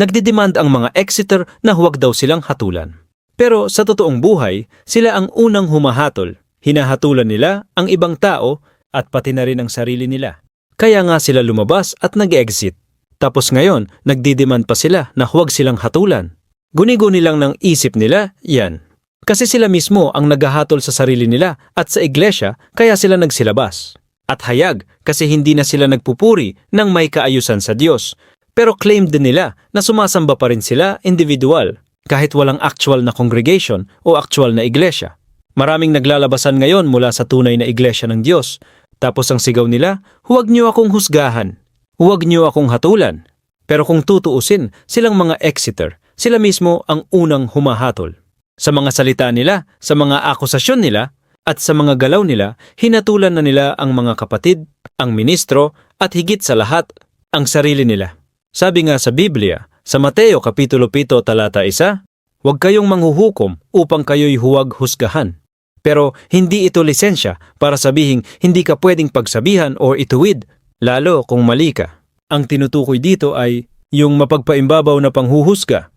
nagdidemand ang mga Exeter na huwag daw silang hatulan. Pero sa totoong buhay, sila ang unang humahatol. Hinahatulan nila ang ibang tao at pati na rin ang sarili nila. Kaya nga sila lumabas at nag-exit. Tapos ngayon, nagdidemand pa sila na huwag silang hatulan. Guni-guni lang ng isip nila, yan. Kasi sila mismo ang naghahatol sa sarili nila at sa iglesia kaya sila nagsilabas. At hayag kasi hindi na sila nagpupuri ng may kaayusan sa Diyos. Pero claim din nila na sumasamba pa rin sila individual kahit walang actual na congregation o actual na iglesia. Maraming naglalabasan ngayon mula sa tunay na iglesia ng Diyos. Tapos ang sigaw nila, huwag niyo akong husgahan. Huwag niyo akong hatulan. Pero kung tutuusin, silang mga Exeter, sila mismo ang unang humahatol. Sa mga salita nila, sa mga akusasyon nila, at sa mga galaw nila, hinatulan na nila ang mga kapatid, ang ministro, at higit sa lahat, ang sarili nila. Sabi nga sa Biblia, sa Mateo Kapitulo 7 talata 1, Huwag kayong manghuhukom upang kayo'y huwag husgahan. Pero hindi ito lisensya para sabihing hindi ka pwedeng pagsabihan o ituwid, lalo kung mali ka. Ang tinutukoy dito ay yung mapagpaimbabaw na panghuhusga.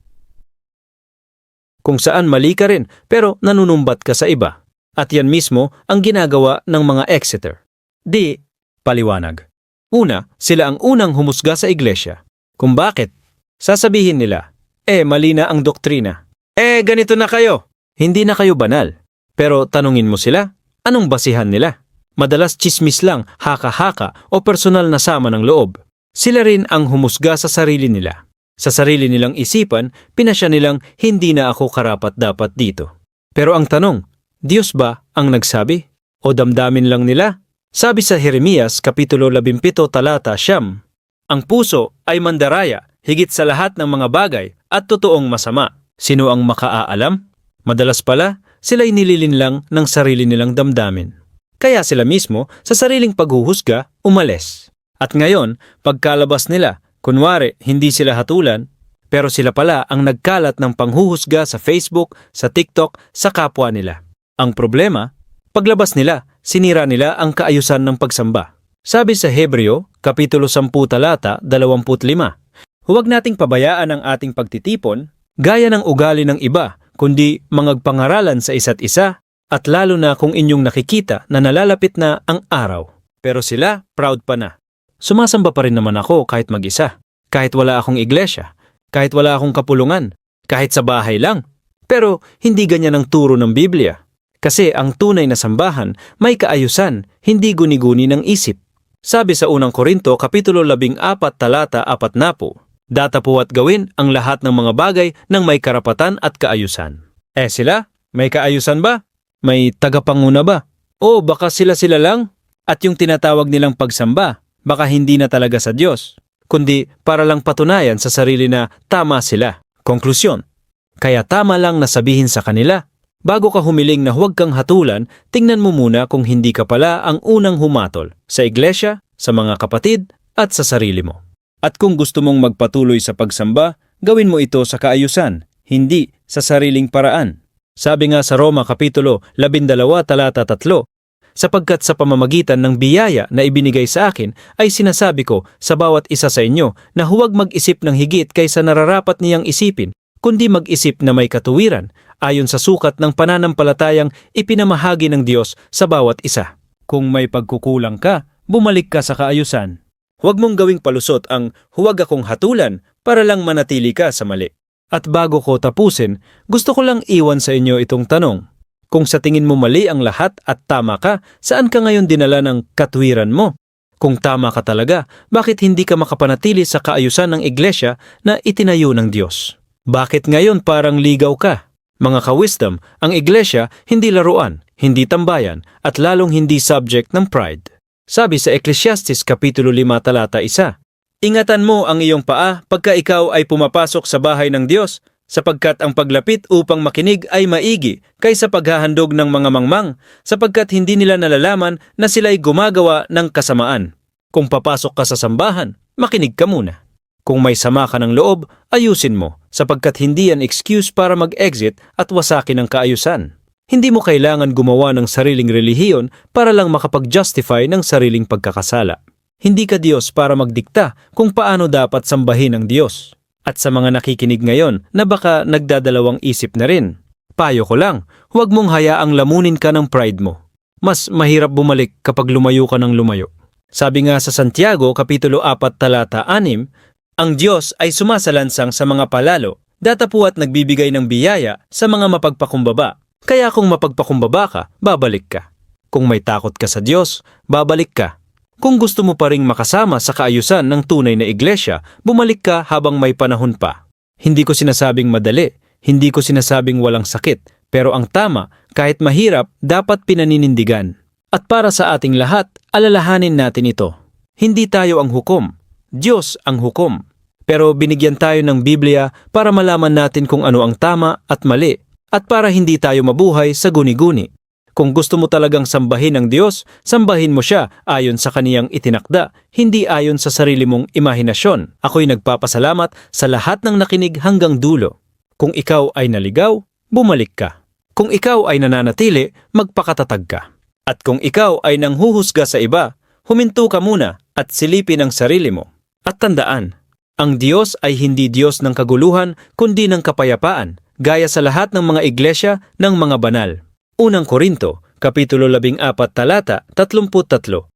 Kung saan mali ka rin pero nanunumbat ka sa iba. At yan mismo ang ginagawa ng mga Exeter. Di, paliwanag. Una, sila ang unang humusga sa iglesia. Kung bakit? Sasabihin nila, eh mali na ang doktrina. Eh ganito na kayo. Hindi na kayo banal. Pero tanungin mo sila, anong basihan nila? Madalas chismis lang, haka-haka o personal na sama ng loob. Sila rin ang humusga sa sarili nila. Sa sarili nilang isipan, pinasya nilang hindi na ako karapat dapat dito. Pero ang tanong, Diyos ba ang nagsabi? O damdamin lang nila? Sabi sa Jeremias Kapitulo 17 talata siyam, Ang puso ay mandaraya higit sa lahat ng mga bagay at totoong masama. Sino ang makaaalam? Madalas pala, sila'y nililin lang ng sarili nilang damdamin. Kaya sila mismo sa sariling paghuhusga umalis. At ngayon, pagkalabas nila, kunwari hindi sila hatulan, pero sila pala ang nagkalat ng panghuhusga sa Facebook, sa TikTok, sa kapwa nila. Ang problema, paglabas nila, sinira nila ang kaayusan ng pagsamba. Sabi sa Hebreo, Kapitulo 10 talata 25, Huwag nating pabayaan ang ating pagtitipon, gaya ng ugali ng iba, kundi mangagpangaralan sa isa't isa, at lalo na kung inyong nakikita na nalalapit na ang araw. Pero sila, proud pa na. Sumasamba pa rin naman ako kahit mag-isa, kahit wala akong iglesia, kahit wala akong kapulungan, kahit sa bahay lang. Pero hindi ganyan ang turo ng Biblia. Kasi ang tunay na sambahan may kaayusan, hindi guni-guni ng isip. Sabi sa unang Korinto, Kapitulo 14, talata 4 na po, Datapo at gawin ang lahat ng mga bagay ng may karapatan at kaayusan. Eh sila, may kaayusan ba? May tagapanguna ba? O baka sila-sila lang? At yung tinatawag nilang pagsamba, baka hindi na talaga sa Diyos, kundi para lang patunayan sa sarili na tama sila. Konklusyon, kaya tama lang na sabihin sa kanila, bago ka humiling na huwag kang hatulan, tingnan mo muna kung hindi ka pala ang unang humatol sa iglesia, sa mga kapatid, at sa sarili mo. At kung gusto mong magpatuloy sa pagsamba, gawin mo ito sa kaayusan, hindi sa sariling paraan. Sabi nga sa Roma Kapitulo 12 talata 3, sapagkat sa pamamagitan ng biyaya na ibinigay sa akin ay sinasabi ko sa bawat isa sa inyo na huwag mag-isip ng higit kaysa nararapat niyang isipin, kundi mag-isip na may katuwiran ayon sa sukat ng pananampalatayang ipinamahagi ng Diyos sa bawat isa. Kung may pagkukulang ka, bumalik ka sa kaayusan. Huwag mong gawing palusot ang huwag akong hatulan para lang manatili ka sa mali. At bago ko tapusin, gusto ko lang iwan sa inyo itong tanong. Kung sa tingin mo mali ang lahat at tama ka, saan ka ngayon dinala ng katwiran mo? Kung tama ka talaga, bakit hindi ka makapanatili sa kaayusan ng iglesia na itinayo ng Diyos? Bakit ngayon parang ligaw ka? Mga ka-wisdom, ang iglesia hindi laruan, hindi tambayan, at lalong hindi subject ng pride. Sabi sa Ecclesiastes Kapitulo 5 talata 1, Ingatan mo ang iyong paa pagka ikaw ay pumapasok sa bahay ng Diyos, sapagkat ang paglapit upang makinig ay maigi kaysa paghahandog ng mga mangmang, sapagkat hindi nila nalalaman na sila'y gumagawa ng kasamaan. Kung papasok ka sa sambahan, makinig ka muna. Kung may sama ka ng loob, ayusin mo, sapagkat hindi yan excuse para mag-exit at wasakin ang kaayusan. Hindi mo kailangan gumawa ng sariling relihiyon para lang makapag-justify ng sariling pagkakasala. Hindi ka Diyos para magdikta kung paano dapat sambahin ang Diyos. At sa mga nakikinig ngayon na baka nagdadalawang isip na rin, payo ko lang, huwag mong hayaang lamunin ka ng pride mo. Mas mahirap bumalik kapag lumayo ka ng lumayo. Sabi nga sa Santiago, Kapitulo 4, talata 6, ang Diyos ay sumasalansang sa mga palalo, datapu at nagbibigay ng biyaya sa mga mapagpakumbaba. Kaya kung mapagpakumbaba ka, babalik ka. Kung may takot ka sa Diyos, babalik ka. Kung gusto mo pa ring makasama sa kaayusan ng tunay na iglesia, bumalik ka habang may panahon pa. Hindi ko sinasabing madali, hindi ko sinasabing walang sakit, pero ang tama, kahit mahirap, dapat pinaninindigan. At para sa ating lahat, alalahanin natin ito. Hindi tayo ang hukom, Diyos ang hukom. Pero binigyan tayo ng Biblia para malaman natin kung ano ang tama at mali, at para hindi tayo mabuhay sa guni-guni. Kung gusto mo talagang sambahin ang Diyos, sambahin mo siya ayon sa kaniyang itinakda, hindi ayon sa sarili mong imahinasyon. Ako'y nagpapasalamat sa lahat ng nakinig hanggang dulo. Kung ikaw ay naligaw, bumalik ka. Kung ikaw ay nananatili, magpakatatag ka. At kung ikaw ay nanghuhusga sa iba, huminto ka muna at silipin ang sarili mo. At tandaan, ang Diyos ay hindi Diyos ng kaguluhan kundi ng kapayapaan, gaya sa lahat ng mga iglesia ng mga banal. Unang Korinto, Kapitulo 14, talata 33.